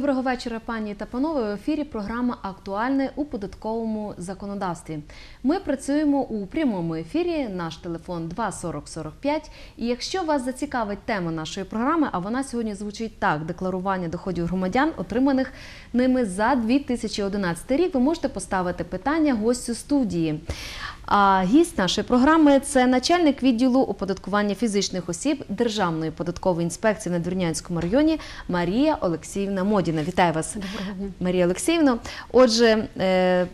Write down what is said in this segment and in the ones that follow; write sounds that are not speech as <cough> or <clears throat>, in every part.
Доброго вечора, пані та панове. В ефірі програма Актуальне у податковому законодавстві. Ми працюємо у прямому ефірі. Наш телефон 24045. І якщо вас зацікавить тема нашої програми, а вона сьогодні звучить так: декларування доходів громадян, отриманих ними за 2011 рік, ви можете поставити питання гостю студії. А гість нашої програми це начальник відділу оподаткування фізичних осіб Державної податкової інспекції на Двірнянському районі Марія Олексіївна Модіна. Вітаю вас, Марія Олексіївна. Отже, е,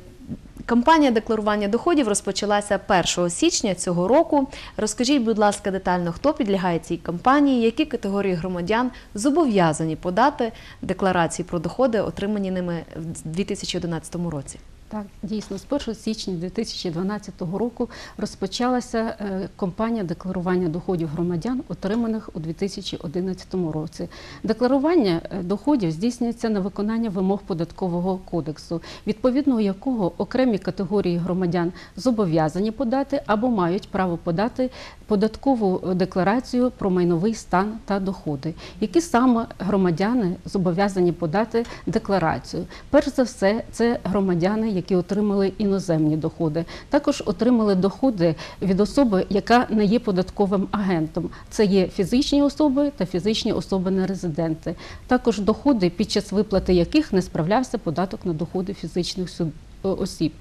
кампанія декларування доходів розпочалася 1 січня цього року. Розкажіть, будь ласка, детально, хто підлягає цій кампанії, які категорії громадян зобов'язані подати декларації про доходи, отримані ними в 2011 році. Так, дійсно, з 1 січня 2012 року розпочалася е, кампанія декларування доходів громадян, отриманих у 2011 році. Декларування е, доходів здійснюється на виконання вимог податкового кодексу, відповідно якого окремі категорії громадян зобов'язані подати або мають право подати податкову декларацію про майновий стан та доходи. Які саме громадяни зобов'язані подати декларацію? Перш за все, це громадяни, які отримали іноземні доходи. Також отримали доходи від особи, яка не є податковим агентом. Це є фізичні особи та фізичні особи нерезиденти. Також доходи, під час виплати яких не справлявся податок на доходи фізичних осіб.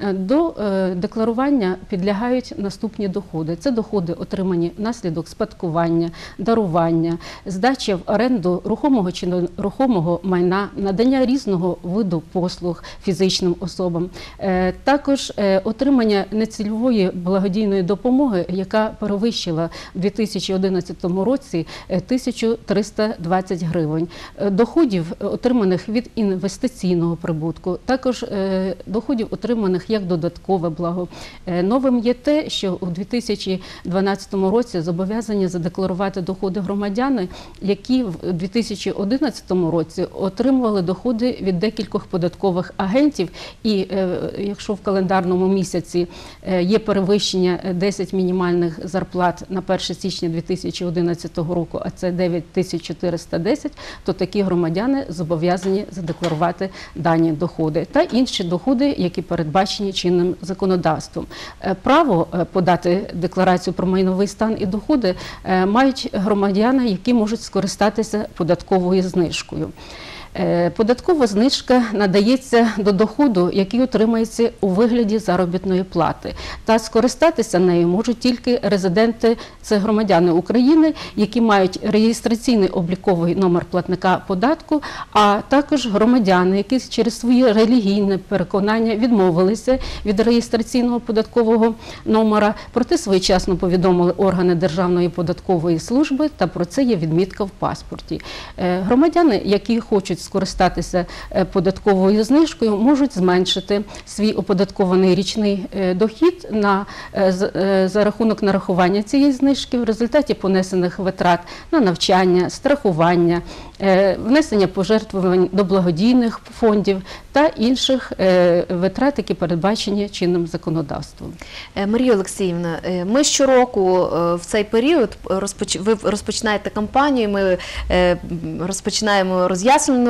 Е, До е, декларування підлягають наступні доходи. Це доходи, отримані внаслідок спадкування, дарування, здача в оренду рухомого чи нерухомого майна, надання різного виду послуг фізичним особам, Е, також е, отримання нецільової благодійної допомоги, яка перевищила в 2011 році е, 1320 гривень. Е, Доходів, е, отриманих від інвестиційного прибутку, також е, доходів, отриманих як додаткове благо. Е, Новим є те, що у 2012 році зобов'язані задекларувати доходи громадяни, які в 2011 році отримували доходи від декількох податкових агентів. І е, якщо в календарному місяці е, є перевищення е, 10 мінімальних зарплат на 1 січня 2011 року, а це 9410, то такі громадяни зобов'язані задекларувати дані доходи та інші доходи, які передбачені чинним законодавством. Е, Право е, подати декларацію про майновий стан і доходи е, мають громадяни, які можуть скористатися податковою знижкою. Е, Податкова знижка надається до доходу, який отримається у вигляді заробітної плати. Та скористатися нею можуть тільки резиденти, це громадяни України, які мають реєстраційний обліковий номер платника податку, а також громадяни, які через своє релігійне переконання відмовилися від реєстраційного податкового номера, проте своєчасно повідомили органи Державної податкової служби, та про це є відмітка в паспорті. Е, Громадяни, які хочуть скористатися е, податковою знижкою, можуть зменшити свій оподаткований річний е, дохід на е, за рахунок нарахування цієї знижки в результаті понесених витрат на навчання, страхування, внесення пожертвувань до благодійних фондів та інших витрат, які передбачені чинним законодавством. Марія Олексіївна, ми щороку в цей період розпоч... ви розпочинаєте кампанію. Ми е, м,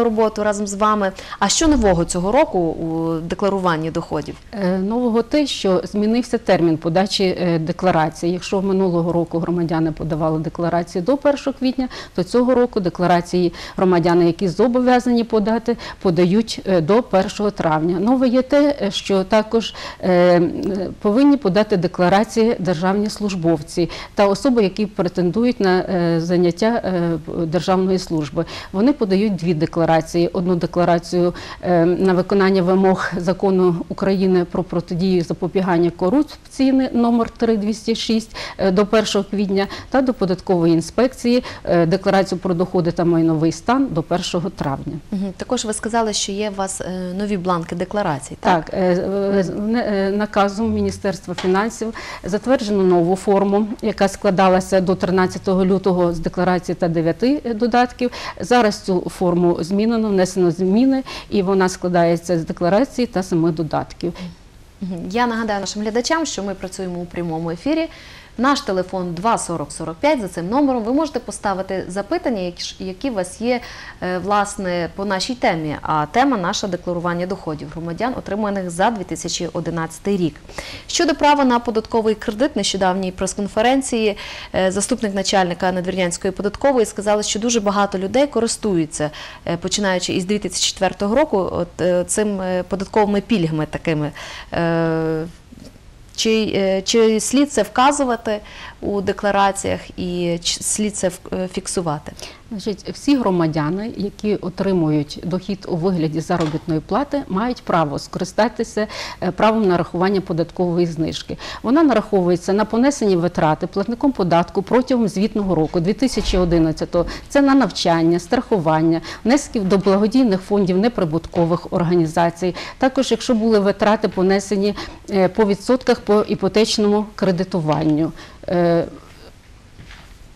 роботу разом з вами. А що нового цього року у декларуванні доходів? Е, Нового те, що змінився термін подачі е, декларації. Якщо минулого року громадяни подавали декларації до 1 квітня, то цього року декларації громадяни, які зобов'язані подати, подають е, до 1 травня. Нове є те, що також повинні подати декларації державні службовці та особи, які претендують на заняття державної служби. Вони подають дві декларації: одну декларацію е, на виконання вимог закону України про протидію запобігання корупції номер 3206 е, до 1 квітня та до податкової інспекції е, декларацію про доходи та майновий стан до 1 травня. Також ви сказали, що є у вас нові бланки декларацій. Так, Так, наказом Міністерства фінансів затверджено нову форму, яка складалася до 13 лютого з декларації та 9 додатків. Зараз цю форму змінено, внесено зміни, і вона складається з декларації та самих додатків. Я нагадаю нашим глядачам, що ми працюємо у прямому ефірі. Наш телефон 24045. За цим номером ви можете поставити запитання, які, у вас є е, власне по нашій темі. А тема наша декларування доходів громадян, отриманих за 2011 рік. Щодо права на податковий кредит, нещодавній прес-конференції е, заступник начальника Надвірнянської податкової сказали, що дуже багато людей користуються, е, починаючи із 2004 року, от цим податковими пільгами такими. Чи, е, чи слід це вказувати у деклараціях і слід це е, фіксувати? Значить, всі громадяни, які отримують дохід у вигляді заробітної плати, мають право скористатися е, правом нарахування податкової знижки. Вона нараховується на понесені витрати платником податку протягом звітного року 2011 Це на навчання, страхування, внесків до благодійних фондів неприбуткових організацій. Також, якщо були витрати понесені е, по відсотках по іпотечному кредитуванню. Е,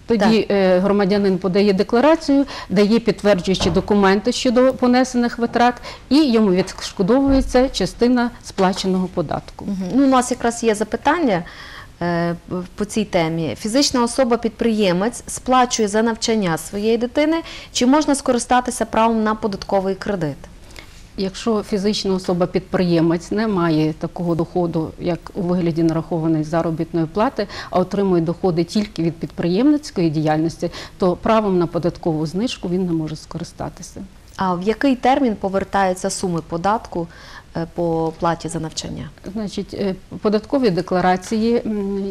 тоді е, громадянин подає декларацію, дає підтверджуючі документи щодо понесених витрат, і йому відшкодовується частина сплаченого податку. Ну, у нас якраз є запитання е, по цій темі. Фізична особа-підприємець сплачує за навчання своєї дитини, чи можна скористатися правом на податковий кредит? Якщо фізична особа-підприємець не має такого доходу, як у вигляді нарахованої заробітної плати, а отримує доходи тільки від підприємницької діяльності, то правом на податкову знижку він не може скористатися. А в який термін повертаються суми податку е, по платі за навчання? Значить, е, податкові декларації,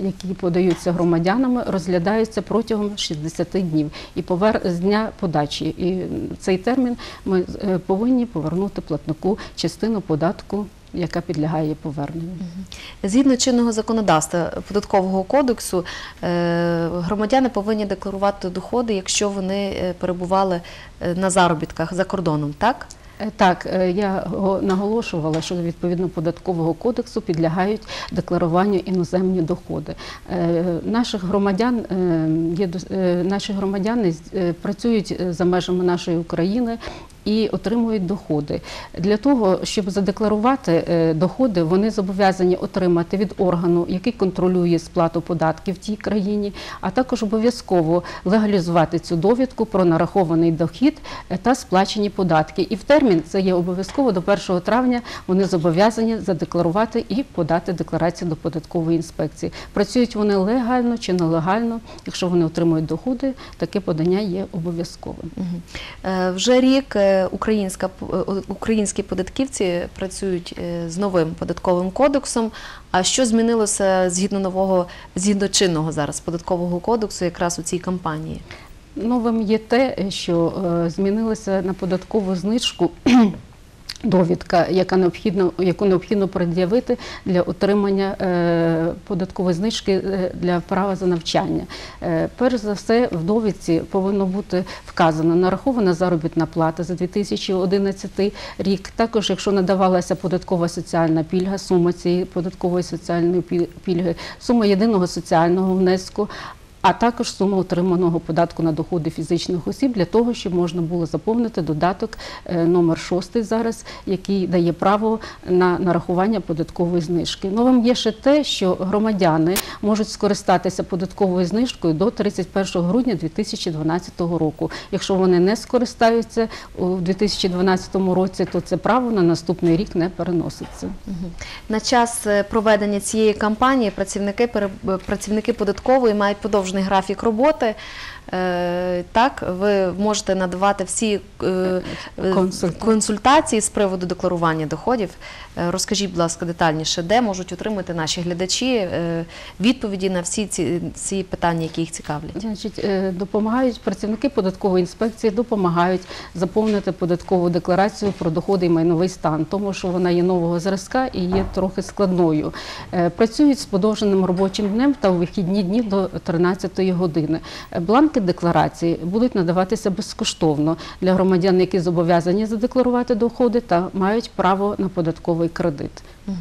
які подаються громадянами, розглядаються протягом 60 днів і повер з дня подачі. І цей термін ми е, повинні повернути платнику частину податку, яка підлягає поверненню. Згідно чинного законодавства податкового кодексу, е, громадяни повинні декларувати доходи, якщо вони е, перебували е, на заробітках за кордоном, так? Так, я го- наголошувала, що відповідно податкового кодексу підлягають декларуванню іноземні доходи. Наших громадян є наші громадяни працюють за межами нашої України. І отримують доходи для того, щоб задекларувати е, доходи, вони зобов'язані отримати від органу, який контролює сплату податків в тій країні, а також обов'язково легалізувати цю довідку про нарахований дохід е, та сплачені податки. І в термін це є обов'язково до 1 травня. Вони зобов'язані задекларувати і подати декларацію до податкової інспекції. Працюють вони легально чи нелегально. Якщо вони отримують доходи, таке подання є обов'язковим. Е, Вже рік українська, е, українські податківці працюють е, з новим податковим кодексом. А що змінилося згідно нового, згідно чинного зараз податкового кодексу, якраз у цій кампанії? Новим є те, що змінилося на податкову знижку. Довідка, яка необхідно, яку необхідно пред'явити для отримання е, податкової знижки е, для права за навчання. Е, перш за все, в довідці повинно бути вказано нарахована заробітна плата за 2011 рік. Також, якщо надавалася податкова соціальна пільга, сума цієї податкової соціальної пільги, сума єдиного соціального внеску а також сума отриманого податку на доходи фізичних осіб для того, щоб можна було заповнити додаток е, номер 6 зараз, який дає право на нарахування податкової знижки. Новим є ще те, що громадяни можуть скористатися податковою знижкою до 31 грудня 2012 року. Якщо вони не скористаються у 2012 році, то це право на наступний рік не переноситься. На час е, проведення цієї кампанії працівники працівники податкової мають подовжений графік роботи. Е, Так, ви можете надавати всі е, е, Консульта- консультації з приводу декларування доходів. Розкажіть, будь ласка, детальніше, де можуть отримати наші глядачі відповіді на всі ці, ці питання, які їх цікавлять. Значить, допомагають працівники податкової інспекції, допомагають заповнити податкову декларацію про доходи і майновий стан, тому що вона є нового зразка і є трохи складною. Працюють з подовженим робочим днем та у вихідні дні до 13 години. Е, Бланки декларації будуть надаватися безкоштовно для громадян, які зобов'язані задекларувати доходи та мають право на податковий кредит. У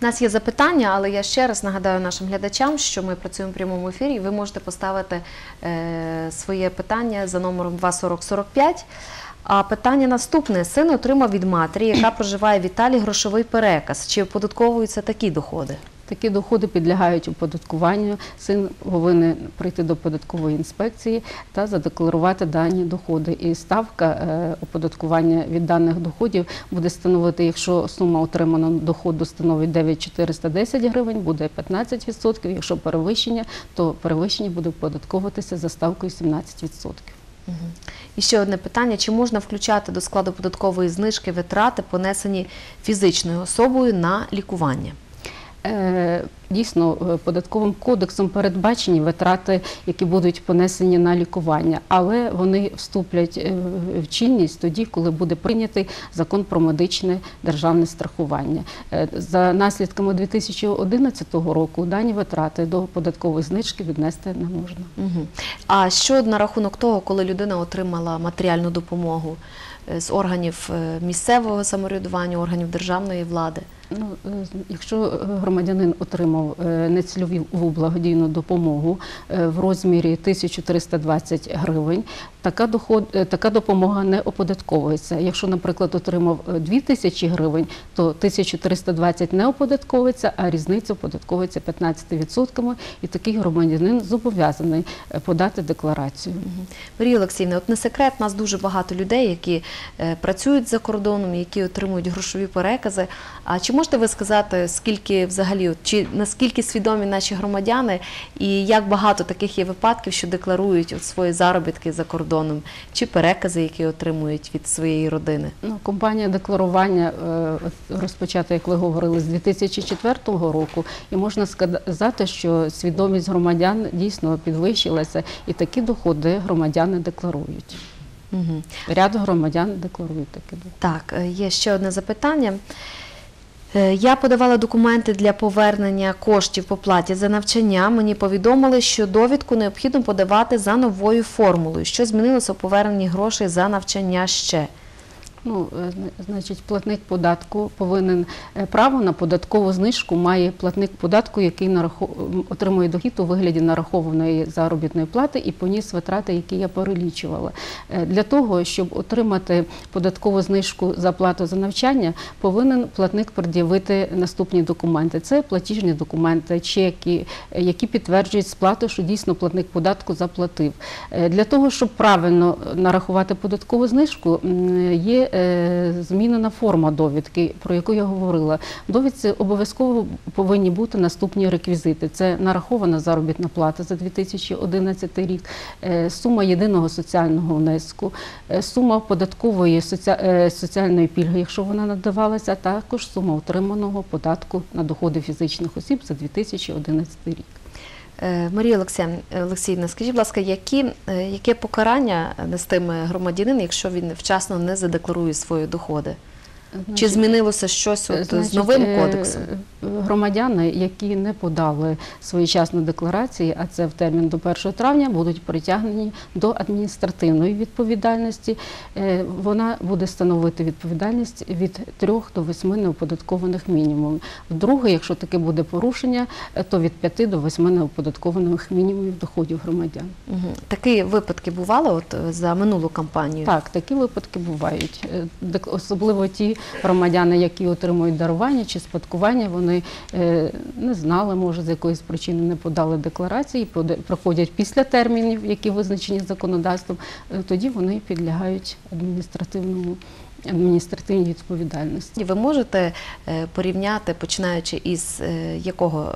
нас є запитання, але я ще раз нагадаю нашим глядачам, що ми працюємо в прямому ефірі. Ви можете поставити е, своє питання за номером 24045. А питання наступне: син отримав від матері, яка проживає в Італії, грошовий переказ. Чи оподатковуються такі доходи? Такі доходи підлягають оподаткуванню. Син повинен прийти до податкової інспекції та задекларувати дані доходи. І ставка е, оподаткування від даних доходів буде становити, якщо сума отриманого доходу становить 9410 гривень, буде 15%. Якщо перевищення, то перевищення буде оподатковуватися за ставкою 17%. І ще одне питання: чи можна включати до складу податкової знижки витрати, понесені фізичною особою на лікування? Е, Дійсно, е, податковим кодексом передбачені витрати, які будуть понесені на лікування, але вони вступлять е, в чинність тоді, коли буде прийнятий закон про медичне державне страхування. За наслідками 2011 року дані витрати до податкової знижки віднести не можна. А що на рахунок того, коли людина отримала матеріальну допомогу з органів місцевого самоврядування, органів державної влади? Ну, е, якщо е, громадянин отримав е, нецільову благодійну допомогу в розмірі 1320 гривень, така, доход, така допомога не оподатковується. Якщо, наприклад, отримав е, 2000 гривень, то 1320 не оподатковується, а різниця оподатковується 15%, і такий громадянин зобов'язаний подати декларацію. Марія Олексіївна, от не секрет, нас дуже багато людей, які працюють за кордоном, які отримують грошові перекази. А чи можете ви сказати, скільки взагалі, чи наскільки свідомі наші громадяни, і як багато таких є випадків, що декларують от свої заробітки за кордоном, чи перекази, які отримують від своєї родини? Ну, компанія декларування е, розпочата, як ви говорили, з 2004 року, і можна сказати, що свідомість громадян дійсно підвищилася, і такі доходи громадяни декларують. Угу. Ряд громадян декларують такі доходи. Так, е, є ще одне запитання. Е, Я подавала документи для повернення коштів по платі за навчання. Мені повідомили, що довідку необхідно подавати за новою формулою. Що змінилося у поверненні грошей за навчання ще? Ну, е, значить, платник податку повинен е, право на податкову знижку має платник податку, який нарахо- отримує дохід у вигляді нарахованої заробітної плати і поніс витрати, які я перелічувала. Е, Для того, щоб отримати податкову знижку за плату за навчання, повинен платник пред'явити наступні документи. Це платіжні документи, чеки, які підтверджують сплату, що дійсно платник податку заплатив. Для того, щоб правильно нарахувати податкову знижку, є змінена форма довідки, про яку я говорила. Довідці обов'язково повинні бути наступні реквізити: це нарахована заробітна плата за 2011 рік, е, сума єдиного соціального внеску, е, сума податкової е, соціальної пільги, якщо вона надавалася, а також сума отриманого податку на доходи фізичних осіб за 2011 рік. Е, Марія Олексіївна, скажіть, будь ласка, які, е, яке покарання нестиме громадянин, якщо він вчасно не задекларує свої доходи? Чи змінилося щось от з новим е, кодексом? Громадяни, які не подали своєчасно декларації, а це в термін до 1 травня, будуть притягнені до адміністративної відповідальності. Е, Вона буде становити відповідальність від 3 до 8 неоподаткованих мінімумів. Вдруге, якщо таке буде порушення, е, то від 5 до 8 неоподаткованих мінімумів доходів громадян. Угу. Такі випадки бували от за минулу кампанію? Так, такі випадки бувають. Особливо ті громадяни, які отримують дарування чи спадкування, вони е, не знали, може, з якоїсь причини не подали декларації, проходять після термінів, які визначені законодавством, е, тоді вони підлягають адміністративному адміністративній відповідальності. Ви можете е, порівняти, починаючи із якого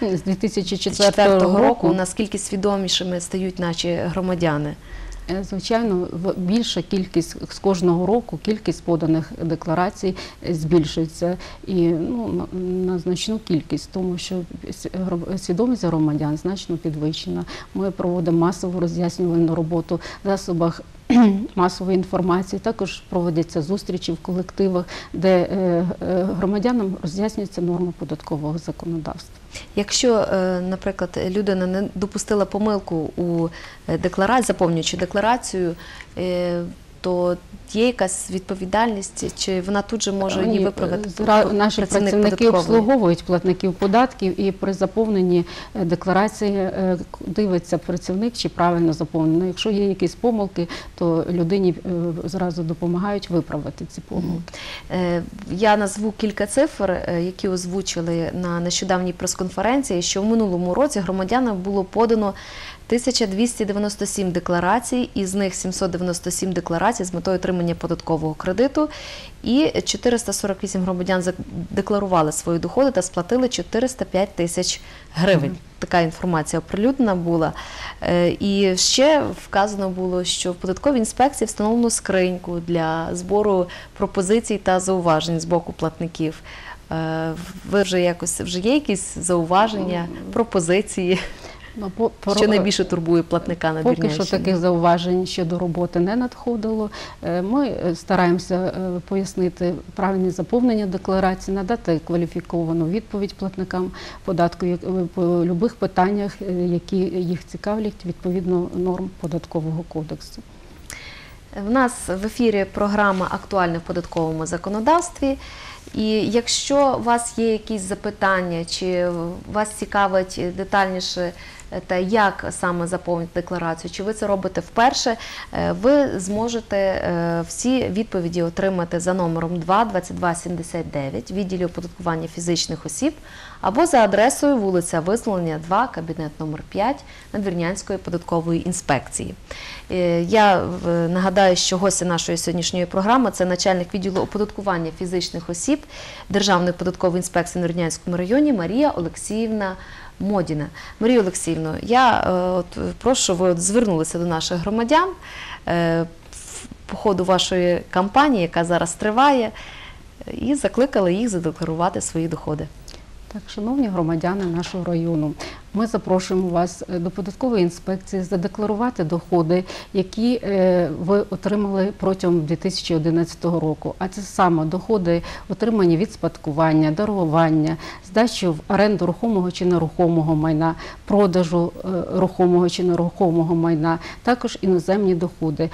З 2004 2004 року, року наскільки свідомішими стають наші громадяни? Е, Звичайно, більша кількість з кожного року кількість поданих декларацій е, збільшується і ну на, на значну кількість, тому що свідомість громадян значно підвищена. Ми проводимо масову роз'яснювальну роботу в засобах. <clears throat> Масової інформації також проводяться зустрічі в колективах, де е, е, громадянам роз'яснюється норма податкового законодавства. Якщо, е, наприклад, людина не допустила помилку у декларації, заповнюючи декларацію, то є якась відповідальність, чи вона тут же може її виправити? зра- Наші працівник працівники податкової? обслуговують платників податків і при заповненні е, декларації е, дивиться працівник, чи правильно заповнено. Якщо є якісь помилки, то людині е, зразу допомагають виправити ці помилки. Я назву кілька цифр, які озвучили на нещодавній прес-конференції, що в минулому році громадянам було подано 1297 декларацій, із них 797 декларацій з метою отримання податкового кредиту, і 448 громадян зак- декларували свої доходи та сплатили 405 тисяч гривень. Така інформація оприлюднена була. Е, І ще вказано було, що в податковій інспекції встановлено скриньку для збору пропозицій та зауважень з боку платників. Е, Ви вже якось вже є якісь зауваження, пропозиції, Ну, по- по- що найбільше турбує платника на Поки що таких зауважень щодо роботи не надходило. Е, Ми е, стараємося е, пояснити правильне заповнення декларації, надати кваліфіковану відповідь платникам податку по любих питаннях, які їх цікавлять відповідно норм податкового кодексу. В нас в ефірі програма Актуальне в податковому законодавстві. І якщо у вас є якісь запитання, чи вас цікавить детальніше те, як саме заповнити декларацію, чи ви це робите вперше, е, ви зможете е, всі відповіді отримати за номером 2 2279 відділі оподаткування фізичних осіб або за адресою вулиця Визволення 2, кабінет номер 5 Надвірнянської податкової інспекції. Е, Я нагадаю, що гостя нашої сьогоднішньої програми це начальник відділу оподаткування фізичних осіб Державної податкової інспекції на Рівнянському районі Марія Олексіївна Модіна. Марія Олексіївну, я е, от, прошу, ви от звернулися до наших громадян е, по ходу вашої кампанії, яка зараз триває, і закликали їх задекларувати свої доходи. Так, шановні громадяни нашого району, ми запрошуємо вас е, до податкової інспекції задекларувати доходи, які е, ви отримали протягом 2011 року. А це саме доходи, отримані від спадкування, дарування, здачі в оренду рухомого чи нерухомого майна, продажу е, рухомого чи нерухомого майна, також іноземні доходи,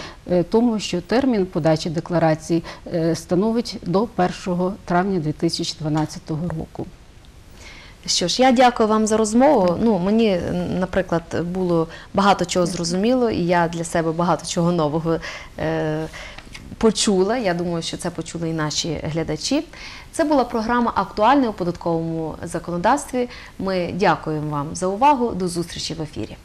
тому що термін подачі декларацій е, становить до 1 травня 2012 року. Що ж, я дякую вам за розмову. Ну, мені, наприклад, було багато чого зрозуміло, і я для себе багато чого нового е, почула. Я думаю, що це почули і наші глядачі. Це була програма Актуальне у податковому законодавстві. Ми дякуємо вам за увагу. До зустрічі в ефірі.